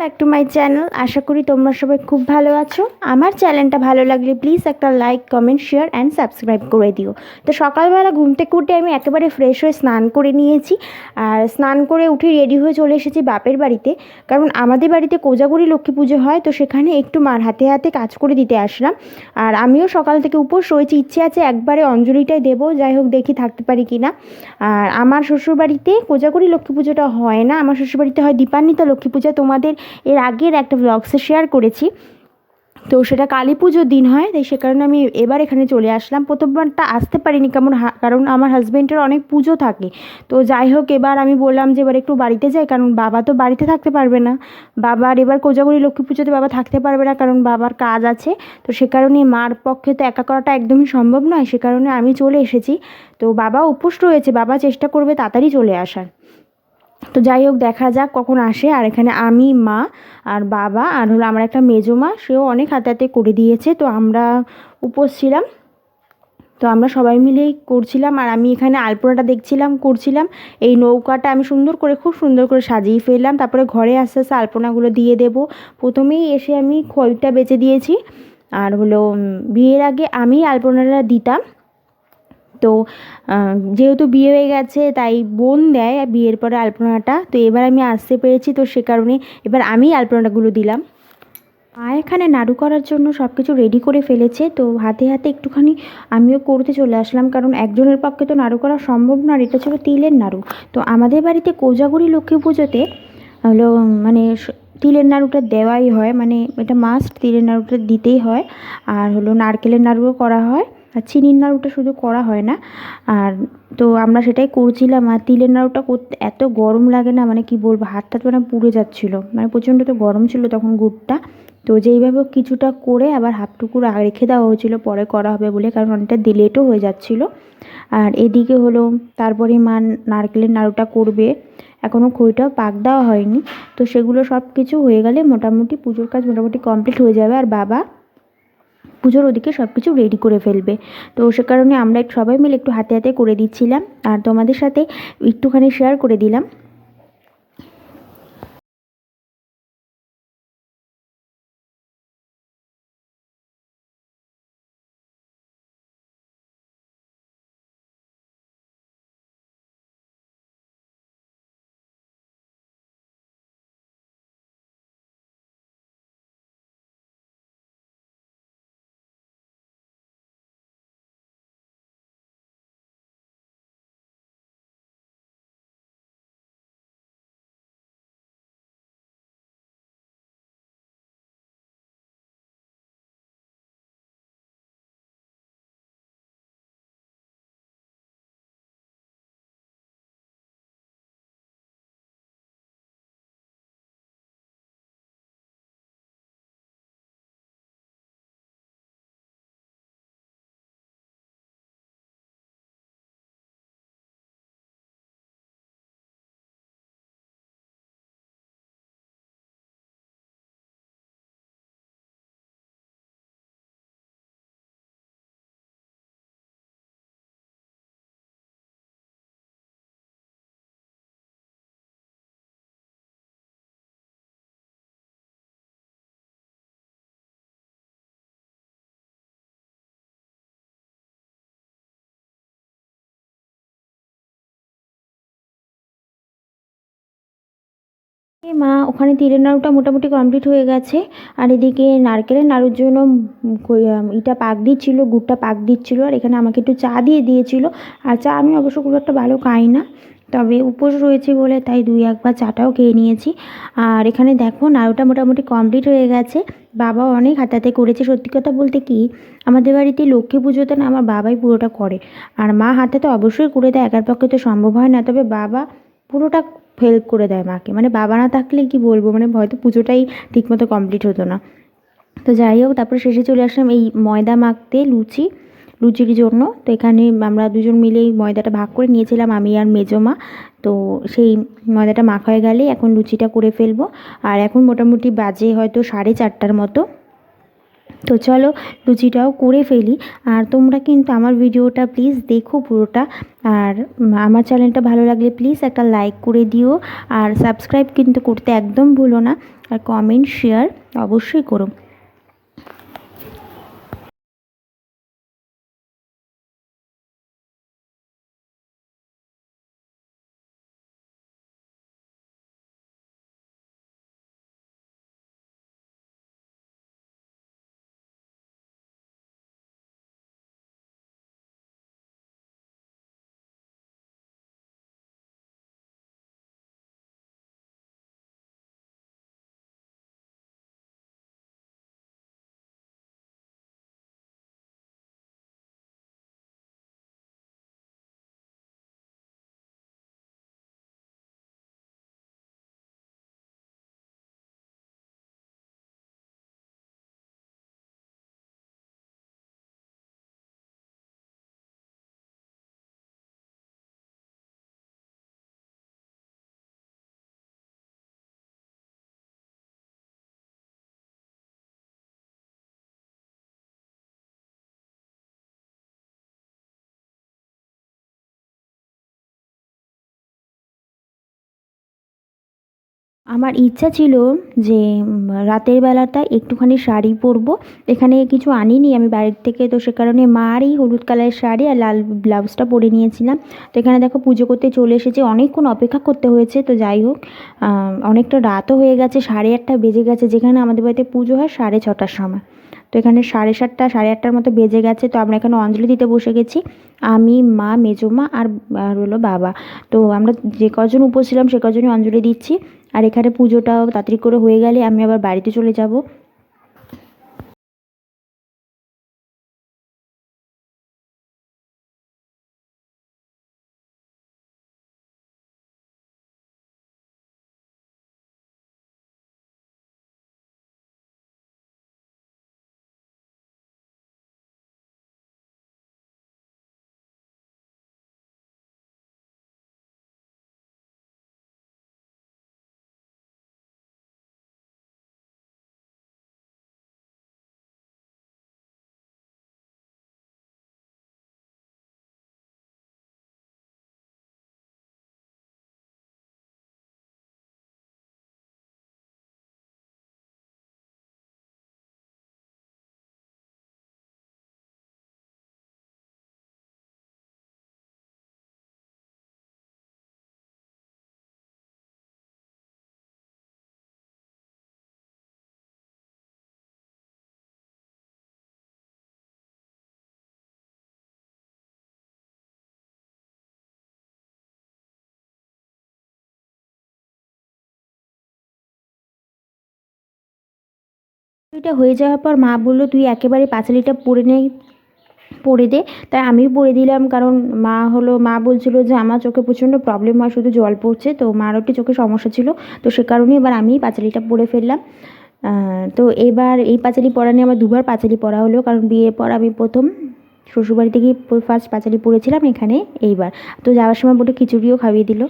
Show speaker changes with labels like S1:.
S1: Back to my channel. আশা করি তোমরা সবাই খুব ভালো আছো। আমার চ্যানেলটা ভালো লাগলে প্লিজ একটা like, comment, share and subscribe করে দিও। তো সকালবেলা ঘুম থেকে আমি একেবারে ফ্রেশ হয়ে স্নান করে নিয়েছি। আর স্নান করে উঠে রেডি হয়ে চলে এসেছি বাপের বাড়িতে। কারণ আমাদের বাড়িতে কোজাগরি লক্ষ্মী পুজো হয়, তো সেখানে একটু মার হাতে হাতে কাজ করে দিতে আসলাম। আর আমিও সকাল থেকে উপোস রয়েছি। ইচ্ছে আছে একবারে অঞ্জলিটাই দেবো। যাই হোক, দেখি থাকতে পারি কি না আর আমার শ্বশুরবাড়িতে কোজাগরি লক্ষ্মী পুজোটা হয় না। আমার শ্বশুরবাড়িতে হয় দীপান্বিতা লক্ষ্মী পূজা। তোমাদের এর আগের একটা ব্লগসে শেয়ার করেছি। তো সেটা কালী পুজোর দিন হয়, তাই সে কারণে আমি এবার এখানে চলে আসলাম। প্রথমবারটা আসতে পারিনি কেমন কারণ আমার হাজব্যান্ডের অনেক পুজো থাকে। তো যাই হোক, এবার আমি বললাম যে এবার একটু বাড়িতে যাই, কারণ বাবা তো বাড়িতে থাকতে পারবে না। বাবার এবার কোজাগরি লক্ষ্মী পুজোতে বাবা থাকতে পারবে না, কারণ বাবার কাজ আছে। তো সে কারণে মার পক্ষে তো একা করাটা একদমই সম্ভব নয়, সে কারণে আমি চলে এসেছি। তো বাবা উপোস রয়েছে, বাবা চেষ্টা করবে তাড়াতাড়ি চলে আসার। তো যাই হোক, দেখা যাক কখন আসে। আর এখানে আমি, মা আর বাবা আর হলো আমার একটা মেজো মা, সেও অনেক হাতে হাতে করে দিয়েছে। তো আমরা উপোস ছিলাম। তো আমরা সবাই মিলেই করছিলাম। আর আমি এখানে আলপনাটা দেখছিলাম, করছিলাম। এই নৌকাটা আমি সুন্দর করে, খুব সুন্দর করে সাজিয়ে ফেললাম। তারপরে ঘরে আস্তে আস্তে আলপনাগুলো দিয়ে দেব। প্রথমেই এসে আমি খইটা বেঁচে দিয়েছি। আর হলো বিয়ের আগে আমি আলপনাটা দিতাম। তো যেহেতু বিয়ে হয়ে গেছে, তাই বোন দেয় বিয়ের পরে আলপনাটা। তো এবার আমি আসতে পেরেছি তো সে কারণে এবার আমি আলপনাটাগুলো দিলাম। মা এখানে নাড়ু করার জন্য সব কিছু রেডি করে ফেলেছে। তো হাতে হাতে একটুখানি আমিও করতে চলে আসলাম, কারণ একজনের পক্ষে তো নাড়ু করা সম্ভব না আর এটা ছিল তিলের নাড়ু। তো আমাদের বাড়িতে কোজাগুড়ি লক্ষ্মী পুজোতে, হলো মানে তিলের নাড়ুটা দেওয়াই হয়। মানে এটা মাস্ট তিলের নাড়ুটা দিতেই হয়। আর হলো নারকেলের নাড়ুও করা হয়। আর চিনির নাড়ুটা শুধু করা হয় না। আর তো আমরা সেটাই করছিলাম, আর তিলের নাড়ুটা করতে এত গরম লাগে না মানে কি বলব, হাতটা তো মানে পুড়ে যাচ্ছিল। মানে প্রচণ্ড তো গরম ছিল তখন গুড়টা। তো যেইভাবে কিছুটা করে আবার হাফটুকু রেখে দেওয়া হয়েছিল, পরে করা হবে বলে, কারণ অনেকটা লেটও হয়ে যাচ্ছিল। আর এদিকে হলো, তারপরে মা নারকেলের নাড়ুটা করবে। এখনও খইটাও পাক দেওয়া হয়নি। তো সেগুলো সব কিছু হয়ে গেলে মোটামুটি পুজোর কাজ মোটামুটি কমপ্লিট হয়ে যাবে। আর বাবা পুজোর ওদিকে সব কিছু রেডি করে ফেলবে। তো সে কারণে আমরা সবাই মিলে একটু হাতে হাতে করে দিচ্ছিলাম। আর তোমাদের সাথে একটুখানি শেয়ার করে দিলাম। মা, ওখানে তিলের নাড়ুটা মোটামুটি কমপ্লিট হয়ে গেছে। আর এদিকে নারকেলের নাড়ুর জন্য ইটা পাক দিচ্ছিল, গুড়টা পাক দিচ্ছিল, আর এখানে আমাকে একটু চা দিয়ে দিয়েছিল। আর চা আমি অবশ্য খুব একটা ভালো খাই না, তবে উপোস রয়েছে বলে তাই দুই একবার চাটাও খেয়ে নিয়েছি। আর এখানে দেখো, নাড়ুটা মোটামুটি কমপ্লিট হয়ে গেছে। বাবা অনেক হাতাতে করেছে। সত্যি কথা বলতে কি, আমাদের বাড়িতে লক্ষ্মী পুজোতে না আমার বাবাই পুরোটা করে। আর মা হাতে তো অবশ্যই করে দেয়, একার পক্ষে তো সম্ভব হয় না। তবে বাবা পুরোটা হেল্প করে দেয় মাকে। মানে বাবা না থাকলে কি বলব? মানে হয়তো পুজোটাই ঠিকমতো কমপ্লিট হতো না। তো যাই হোক, তারপরে শেষে চলে আসলাম এই ময়দা মাখতে লুচি, লুচির জন্য। তো এখানে আমরা দুজন মিলেই ময়দাটা ভাগ করে নিয়েছিলাম, আমি আর মেজমা তো সেই ময়দাটা মাখা হয়ে গেলে এখন লুচিটা করে ফেলব। আর এখন মোটামুটি বাজে হয়তো সাড়ে চারটার মতো। তো চলো লুচিটাও করে ফেলি। আর তোমরা কিন্তু আমার ভিডিওটা প্লিজ দেখো পুরোটা। আর আমার চ্যানেলটা ভালো লাগলে প্লিজ একটা লাইক করে দিও। আর সাবস্ক্রাইব কিন্তু করতে একদম ভুলো না। আর কমেন্ট শেয়ার অবশ্যই করো। আমার ইচ্ছা ছিল যে রাতের বেলাটা একটুখানি শাড়ি পরবো। এখানে কিছু আনিনি, আমি বাড়ির থেকে তো সে কারণে মার এই হলুদ কালারের শাড়ি আর লাল ব্লাউজটা পরে নিয়েছিলাম। তো এখানে দেখো পুজো করতে চলে এসেছে, অনেকক্ষণ অপেক্ষা করতে হয়েছে, তো যাই হোক অনেকটা রাতও হয়ে গেছে, সাড়ে আটটা বেজে গেছে, যেখানে আমাদের বাড়িতে পুজো হয় সাড়ে ছটার সময়। তো এখানে সাড়ে সাতটা, সাড়ে আটটার মতো বেজে গেছে, তো আমরা এখানে অঞ্জলি দিতে বসে গেছি। আমি, মা, মেজো মা আর আর হলো বাবা। তো আমরা যে কজন উপোস ছিলাম, সে কজনই অঞ্জলি দিচ্ছি। আর এখানে পুজোটাও তাড়াতাড়ি করে হয়ে গেলে আমি আবার বাড়িতে চলে যাব। এটা হয়ে যাওয়ার পর মা বলল, তুই একেবারে পাঁচালিটা পরে নে পরে দে। তাই আমিও পরে দিলাম, কারণ মা হলো, মা বলছিল যে আমার চোখে প্রচণ্ড প্রবলেম হয়, শুধু জল পড়ছে, তো মারও একটু চোখে সমস্যা ছিল, তো সে কারণে এবার আমি পাঁচালিটা পরে ফেললাম। তো এবার এই পাঁচালি পরা নিয়ে আমার দুবার পাঁচালি পরা হলো, কারণ বিয়ের পর আমি প্রথম শ্বশুরবাড়িতে গিয়ে ফার্স্ট পাঁচালি পরেছিলাম এখানে, এইবার। তো যাওয়ার সময় বোটে খিচুড়িও খাইয়ে দিল।